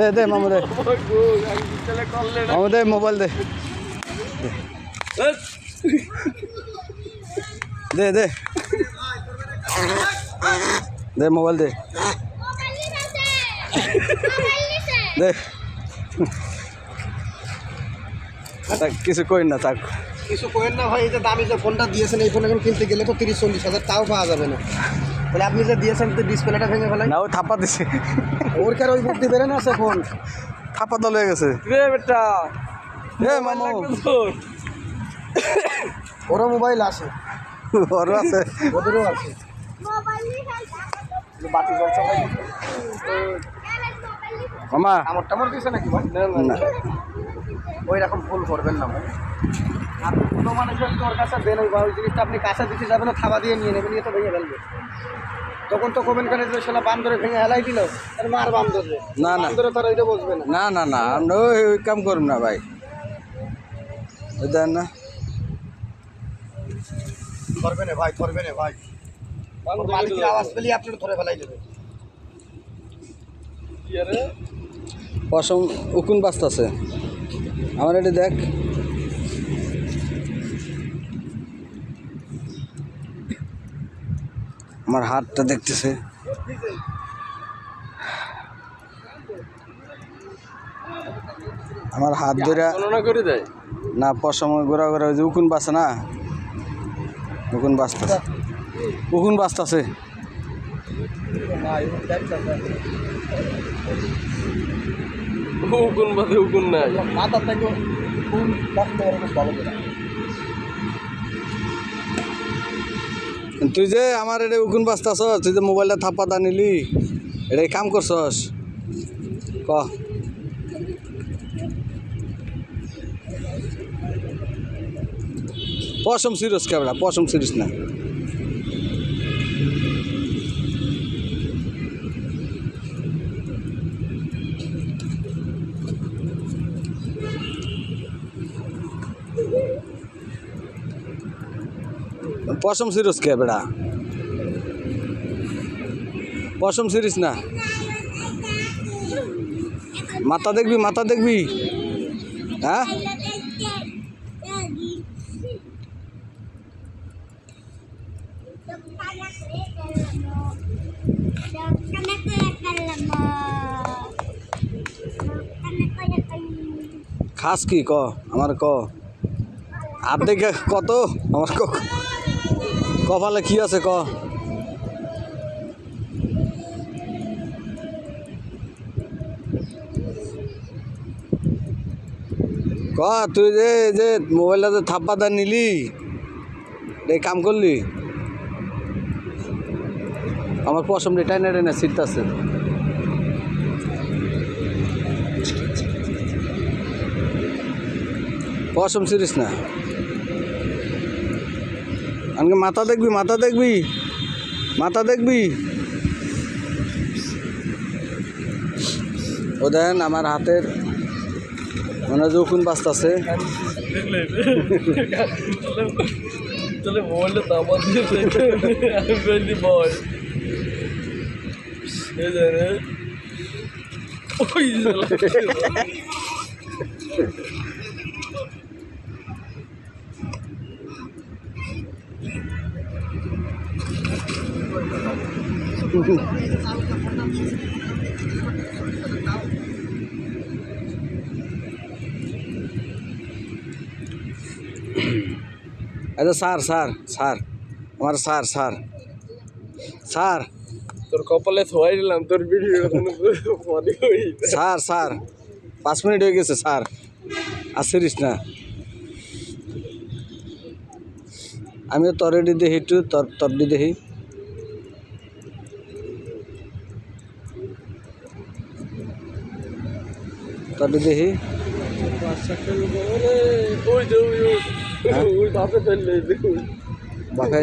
দে দে মামু দে। মামু দে মোবাইল দে। দে দে। দে মোবাইল দে। দে। থাক, কিছু কই না থাক। কিছু করেন না ভাই এই যে দামি যে ফোনটা দিয়েছেন এই ফোন এখন কিনতে গেলে তো তিরিশ চল্লিশ হাজার তাও পাওয়া যাবে না। তাহলে আপনি যে দিয়েছেন তো ডিসপ্লেটা ভেঙে ফেলাই না ও থাপা দিছে। ওর কার ওই বুদ্ধি বেরোনো আছে ফোন? থাপা দল হয়ে গেছে। রে বেটা? এ মামু। ওরও মোবাইল আছে। ওরও আছে। ওদেরও আছে। বাতি জ্বলছে ভাই। মামা। আমার টামর দিয়েছে নাকি ভাই? না। ওই রকম ভুল করবেন না ভাই। আপনি কোনো মানুষের তোর কাছে দেন ওই জিনিসটা আপনি কাছে দিতে যাবেন না থাবা দিয়ে নিয়ে নেবেন নিয়ে তো ভেঙে ফেলবে। তখন তো কমেন্ট করে যে সেটা বান্দরে ভেঙে হেলাই দিল আর মার না, না। বান্দরে তারা এটা বসবে না। না না না আমরা ওই কাম করব না ভাই। ওই দেন না। ধরবে না ভাই ধরবে না ভাই। মালিকের আওয়াজ পেলে আপনি ধরে ফেলাই দেবে। পশম উকুন বাস্তাছে আমার এটা দেখ। আমার হাতটা দেখতেছে। আমার হাত ধরে করে দেয়? না পশম গোড়া গোড়া ওই যে উকুন বাসে না? উকুন বাঁচতেছে উকুন বাঁচতেছে হুকুন বাদে হুকুন নাই। মাথা থেকে ফুল বাঁচতে ভালো করে। তুই যে আমার এটা উকুন বাঁচতেছ তুই যে মোবাইলটা থাপ্পা দা নিলি এটা কাম করছস। ক। পশম সিরিয়াস ক্যামেরা পশম সিরিয়াস না। পশম সিরিয়াস কে বেড়া? পশম সিরিস না? মাথা দেখবি মাথা দেখবি? হ্যাঁ? খাস কি ক? আমার ক। আর দেখে কত? আমার ক। কপালে কি আছে ক? তুই যে যে মোবাইলটা যে থাপ্পা দা নিলি এই কাম করলি। আমার পশম রে টাইনা টাইনা আছে পশম সিরিস না। আমাকে মাথা দেখবি মাথা দেখবি মাথা দেখবি। ও দেন আমার হাতের মানে যখন বাঁচতেছে ওই আচ্ছা স্যার স্যার স্যার আমার স্যার স্যার স্যার তোর কপালে থোয়াই দিলাম তোর ভিডিও মনে হই স্যার স্যার পাঁচ মিনিট হয়ে গেছে স্যার আসিস না আমিও তরেডি দেখি একটু তর তরডি দেখি তরডি দেখি বাপে